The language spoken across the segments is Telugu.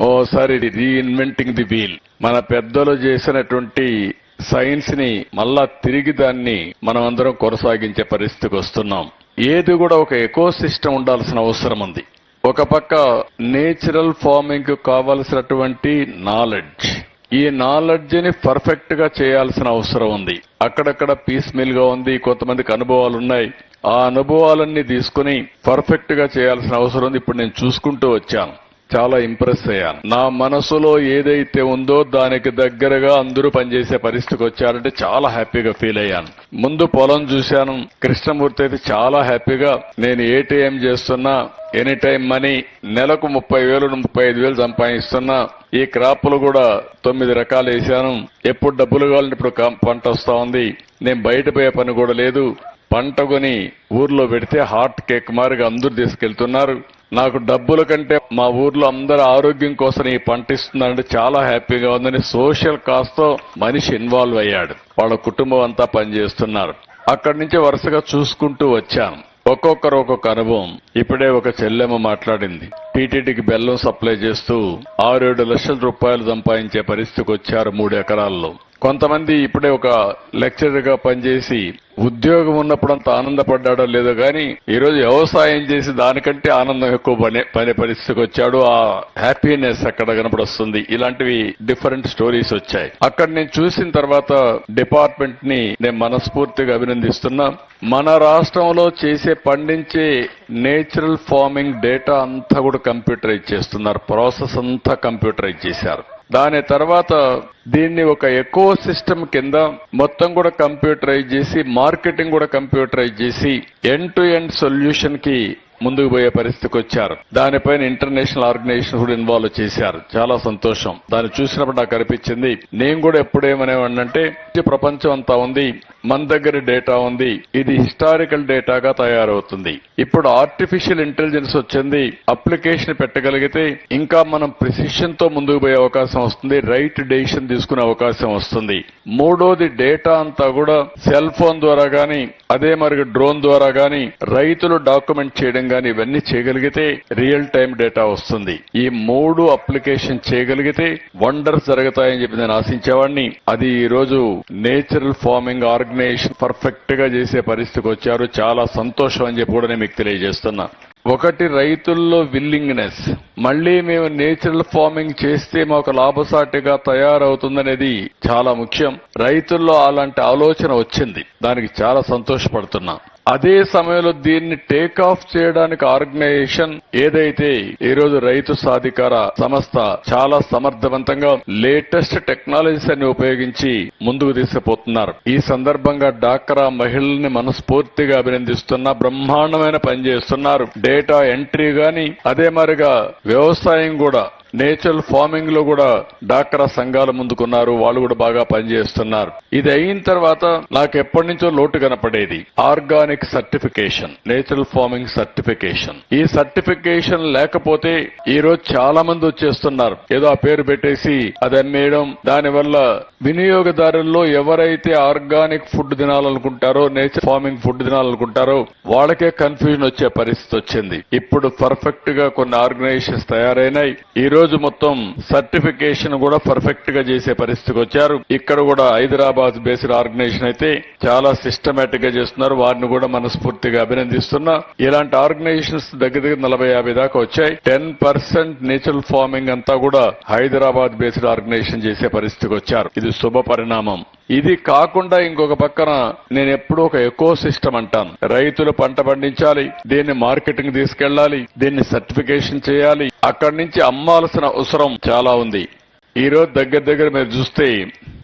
ఓసారి రీఇన్వెంటింగ్ ది వీల్ మన పెద్దలు చేసినటువంటి సైన్స్ని మళ్ళా తిరిగి దాన్ని మనం అందరం కొనసాగించే పరిస్థితికి వస్తున్నాం. ఏది కూడా ఒక ఎకో సిస్టమ్ ఉండాల్సిన అవసరం ఉంది. ఒక పక్క నేచురల్ ఫార్మింగ్కు కావలసినటువంటి నాలెడ్జ్ ఈ నాలెడ్జ్ని పర్ఫెక్ట్గా చేయాల్సిన అవసరం ఉంది. అక్కడక్కడ పీస్ మిల్గా ఉంది కొంతమందికి అనుభవాలు ఉన్నాయి. ఆ అనుభవాలన్నీ తీసుకుని పర్ఫెక్ట్గా చేయాల్సిన అవసరం ఉంది. ఇప్పుడు నేను చూసుకుంటూ వచ్చాను. చాలా ఇంప్రెస్ అయ్యాను. నా మనసులో ఏదైతే ఉందో దానికి దగ్గరగా అందరూ పనిచేసే పరిస్థితికి వచ్చారంటే చాలా హ్యాపీగా ఫీల్ అయ్యాను. ముందు పొలం చూశాను. కృష్ణమూర్తి అయితే చాలా హ్యాపీగా నేను ఏటీఎం చేస్తున్నా ఎనీ టైం మనీ నెలకు ముప్పై వేలు ముప్పై ఐదు వేలు సంపాదిస్తున్నా. ఈ క్రాప్లు కూడా తొమ్మిది రకాలు వేసాను ఎప్పుడు డబ్బులు కావాలంటే ఇప్పుడు పంట వస్తా ఉంది. నేను బయట పోయే పని కూడా లేదు. పంట కొని ఊర్లో పెడితే హార్ట్ కేక్ మారిగా అందరూ తీసుకెళ్తున్నారు. నాకు డబ్బుల కంటే మా ఊర్లో అందరి ఆరోగ్యం కోసం ఈ పంట ఇస్తున్నారంటే చాలా హ్యాపీగా ఉందని సోషల్ కాస్తో మనిషి ఇన్వాల్వ్ అయ్యాడు. వాళ్ళ కుటుంబం అంతా పనిచేస్తున్నారు. అక్కడి నుంచి వరుసగా చూసుకుంటూ వచ్చాను. ఒక్కొక్కరు ఒక్కొక్క అనుభవం. ఇప్పుడే ఒక చెల్లెమ్మ మాట్లాడింది. టీటీడీకి బెల్లం సప్లై చేస్తూ ఆరు ఏడు లక్షల రూపాయలు సంపాదించే పరిస్థితికి వచ్చారు మూడు ఎకరాల్లో. కొంతమంది ఇప్పుడే ఒక లెక్చరర్గా పనిచేసి ఉద్యోగం ఉన్నప్పుడు ఆనందపడ్డాడో లేదో కానీ ఈరోజు వ్యవసాయం చేసి దానికంటే ఆనందం ఎక్కువ పనే పనే పరిస్థితికి వచ్చాడు. ఆ హ్యాపీనెస్ అక్కడ కనపడొస్తుంది. ఇలాంటివి డిఫరెంట్ స్టోరీస్ వచ్చాయి. అక్కడ నేను చూసిన తర్వాత డిపార్ట్మెంట్ని నేను మనస్ఫూర్తిగా అభినందిస్తున్నా. మన రాష్ట్రంలో చేసే పండించే నేచురల్ ఫార్మింగ్ డేటా అంతా కూడా కంప్యూటరైజ్ చేస్తున్నారు. ప్రాసెస్ అంతా కంప్యూటరైజ్ చేశారు. దాని తర్వాత దీన్ని ఒక ఎకో సిస్టమ్ కింద మొత్తం కూడా కంప్యూటరైజ్ చేసి మార్కెటింగ్ కూడా కంప్యూటరైజ్ చేసి ఎండ్ టు ఎండ్ సొల్యూషన్కి ముందుకు పోయే పరిస్థితికి వచ్చారు. దానిపైన ఇంటర్నేషనల్ ఆర్గనైజేషన్ కూడా ఇన్వాల్వ్ చేశారు. చాలా సంతోషం. దాన్ని చూసినప్పుడు నాకు అనిపించింది. నేను కూడా ఎప్పుడేమనేవాడినంటే ప్రపంచం అంతా ఉంది. మన దగ్గర డేటా ఉంది. ఇది హిస్టారికల్ డేటాగా తయారవుతుంది. ఇప్పుడు ఆర్టిఫిషియల్ ఇంటెలిజెన్స్ వచ్చింది. అప్లికేషన్ పెట్టగలిగితే ఇంకా మనం ప్రిసిషన్తో ముందుకు పోయే అవకాశం వస్తుంది. రైట్ డెసిషన్ తీసుకునే అవకాశం వస్తుంది. మూడోది డేటా అంతా కూడా సెల్ ఫోన్ ద్వారా గాని అదే మరి డ్రోన్ ద్వారా గాని రైతులు డాక్యుమెంట్ చేయడం గాని ఇవన్నీ చేయగలిగితే రియల్ టైం డేటా వస్తుంది. ఈ మూడు అప్లికేషన్ చేయగలిగితే వండర్స్ జరుగుతాయని చెప్పి నేను ఆశించేవాడిని అది ఈ రోజు నేచురల్ ఫార్మింగ్ కోఆర్డినేషన్ పర్ఫెక్ట్గా చేసే పరిస్థితికి వచ్చారు. చాలా సంతోషం అని చెప్పి కూడా నేను మీకు తెలియజేస్తున్నా. ఒకటి రైతుల్లో విల్లింగ్నెస్ మళ్ళీ మేము నేచురల్ ఫార్మింగ్ చేస్తే మాకు లాభసాటిగా తయారవుతుందనేది చాలా ముఖ్యం. రైతుల్లో అలాంటి ఆలోచన వచ్చింది. దానికి చాలా సంతోషపడుతున్నా. అదే సమయంలో దీన్ని టేక్ ఆఫ్ చేయడానికి ఆర్గనైజేషన్ ఏదైతే ఈ రోజు రైతు సాధికార సంస్థ చాలా సమర్థవంతంగా లేటెస్ట్ టెక్నాలజీస్ అన్ని ఉపయోగించి ముందుకు తీసుకుపోతున్నారు. ఈ సందర్భంగా డాక్రా మహిళల్ని మనస్ఫూర్తిగా అభినందిస్తున్నా బ్రహ్మాండమైన పని చేస్తున్నారు. డేటా ఎంట్రీ గాని అదే మరిగా వ్యవసాయం కూడా నేచురల్ ఫార్మింగ్లో కూడా డాక్రా సంఘాలు ముందుకున్నారు వాళ్ళు కూడా బాగా పనిచేస్తున్నారు. ఇది అయిన తర్వాత నాకు ఎప్పటి నుంచో లోటు కనపడేది. Organic certification natural farming certification. ఈ సర్టిఫికేషన్ లేకపోతే ఈ రోజు చాలా మంది వచ్చేస్తున్నారు. ఏదో ఆ పేరు పెట్టేసి అది అమ్మేయడం దాని వల్ల వినియోగదారుల్లో ఎవరైతే ఆర్గానిక్ ఫుడ్ తినాలనుకుంటారో నేచర్ ఫార్మింగ్ ఫుడ్ తినాలనుకుంటారో వాళ్ళకే కన్ఫ్యూజన్ వచ్చే పరిస్థితి వచ్చింది. ఇప్పుడు పర్ఫెక్ట్గా కొన్ని ఆర్గనైజేషన్స్ తయారైనాయి. ఈ రోజు మొత్తం సర్టిఫికేషన్ కూడా పర్ఫెక్ట్గా చేసే పరిస్థితికి వచ్చారు. ఇక్కడ కూడా హైదరాబాద్ బేస్డ్ ఆర్గనైజేషన్ అయితే చాలా సిస్టమేటిక్గా చేస్తున్నారు. వారిని కూడా మనస్ఫూర్తిగా అభినందిస్తున్నా. ఇలాంటి ఆర్గనైజేషన్స్ దగ్గర దగ్గర నలభై యాభై దాకా వచ్చాయి. టెన్ పర్సెంట్ నేచురల్ ఫార్మింగ్ అంతా కూడా హైదరాబాద్ బేస్డ్ ఆర్గనైజేషన్ చేసే పరిస్థితికి వచ్చారు. ఇది శుభ పరిణామం. ఇది కాకుండా ఇంకొక పక్కన నేను ఎప్పుడూ ఒక ఎకో సిస్టమ్ అంటాను. రైతులు పంట పండించాలి దీన్ని మార్కెటింగ్ తీసుకెళ్ళాలి దీన్ని సర్టిఫికేషన్ చేయాలి. అక్కడి నుంచి అమ్మాల్సిన అవసరం చాలా ఉంది. ఈ రోజు దగ్గర దగ్గర మీరు చూస్తే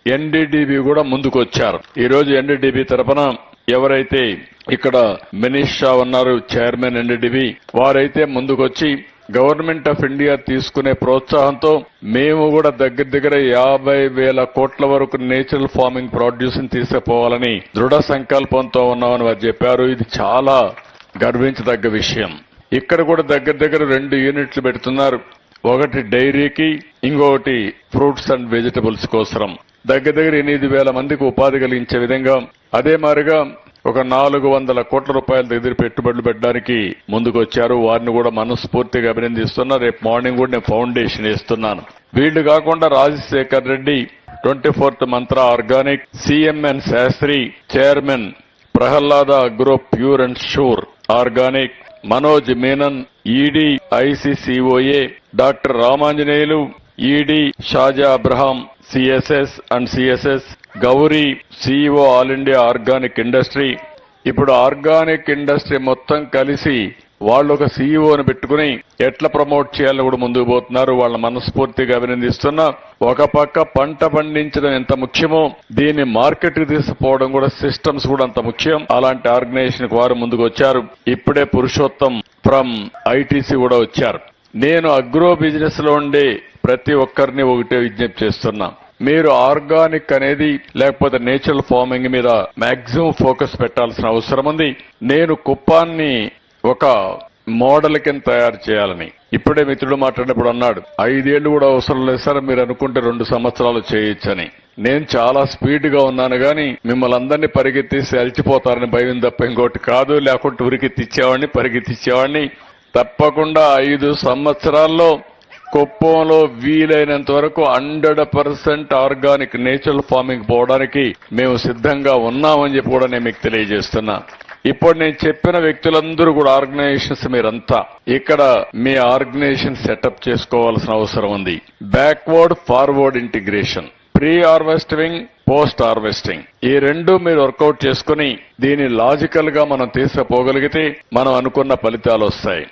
ఎన్డీడీబీ కూడా ముందుకు వచ్చారు. ఈ రోజు ఎన్డీడీబీ తరపున ఎవరైతే ఇక్కడ మినిష్ షా ఉన్నారు చైర్మన్ ఎన్డీడీబీ వారైతే ముందుకొచ్చి గవర్నమెంట్ ఆఫ్ ఇండియా తీసుకునే ప్రోత్సాహంతో మేము కూడా దగ్గర దగ్గర యాభై వేల కోట్ల వరకు నేచురల్ ఫార్మింగ్ ప్రొడ్యూస్ తీసుకుపోవాలని దృఢ సంకల్పంతో ఉన్నామని వారు చెప్పారు. ఇది చాలా గర్వించదగ్గ విషయం. ఇక్కడ కూడా దగ్గర దగ్గర రెండు యూనిట్లు పెడుతున్నారు. ఒకటి డైరీకి ఇంకొకటి ఫ్రూట్స్ అండ్ వెజిటబుల్స్ కోసం. దగ్గర దగ్గర ఎనిమిది వేల మందికి ఉపాధి కలిగించే విధంగా అదే మాదిరిగా ఒక నాలుగు వందల కోట్ల రూపాయల దగ్గర పెట్టుబడులు పెట్టడానికి ముందుకు వచ్చారు వారిని కూడా మనస్ఫూర్తిగా అభినందిస్తున్నా. రేపు మార్నింగ్ కూడా నేను ఫౌండేషన్ ఇస్తున్నాను వీళ్ళు కాకుండా Rajasekhar Reddy twenty fourth Mantra organic CMN Shastri chairman Prahlada agro pure and sure organic Manoj Menon ED ICCOA doctor Ramanjaneyulu ED Shaja Abraham CSS and CSS. Gauri CEO all India organic industry. ఇప్పుడు ఆర్గానిక్ ఇండస్ట్రీ మొత్తం కలిసి వాళ్ళు ఒక సీఈఓని పెట్టుకుని ఎట్లా ప్రమోట్ చేయాలని కూడా ముందుకు పోతున్నారు. వాళ్ళ మనస్ఫూర్తిగా అభినందిస్తున్నా. ఒక పక్క పంట పండించడం ఎంత ముఖ్యమో దీన్ని మార్కెట్కి తీసుకుపోవడం కూడా సిస్టమ్స్ కూడా అంత ముఖ్యం. అలాంటి ఆర్గనైజేషన్కు వారు ముందుకు వచ్చారు. ఇప్పుడే పురుషోత్తం ఫ్రమ్ ఐటీసీ కూడా వచ్చారు. నేను అగ్రో బిజినెస్లో ఉండే ప్రతి ఒక్కరిని ఒకటే విజ్ఞప్తి చేస్తున్నాం. మీరు ఆర్గానిక్ అనేది లేకపోతే నేచురల్ ఫార్మింగ్ మీద మాక్సిమం ఫోకస్ పెట్టాల్సిన అవసరం ఉంది. నేను కుప్పాన్ని ఒక మోడల్ కింద తయారు చేయాలని. ఇప్పుడే మిత్రుడు మాట్లాడినప్పుడు అన్నాడు ఐదేళ్ళు కూడా అవసరం లేదు సార్ మీరు అనుకుంటే రెండు సంవత్సరాలు చేయొచ్చని. నేను చాలా స్పీడ్గా ఉన్నాను గాని మిమ్మల్ని అందరినీ పరిగెత్తేసి అలిచిపోతారని భయం తప్ప ఇంకోటి కాదు. లేకుంటే ఉరికెత్తిచ్చేవాడిని పరిగెత్తిచ్చేవాడిని తప్పకుండా ఐదు సంవత్సరాల్లో కుప్పంలో వీలైనంత వరకు hundred percent organic natural farming పోవడానికి మేము సిద్ధంగా ఉన్నామని చెప్పి కూడా నేను మీకు తెలియజేస్తున్నా. ఇప్పుడు నేను చెప్పిన వ్యక్తులందరూ కూడా ఆర్గనైజేషన్స్ మీరంతా. ఇక్కడ మీ ఆర్గనైజేషన్ సెటప్ చేసుకోవాల్సిన అవసరం ఉంది. Backward forward integration pre harvesting post harvesting ఈ రెండు మీరు వర్కౌట్ చేసుకుని దీన్ని లాజికల్గా మనం తీసుకుపోగలిగితే మనం అనుకున్న ఫలితాలు వస్తాయి.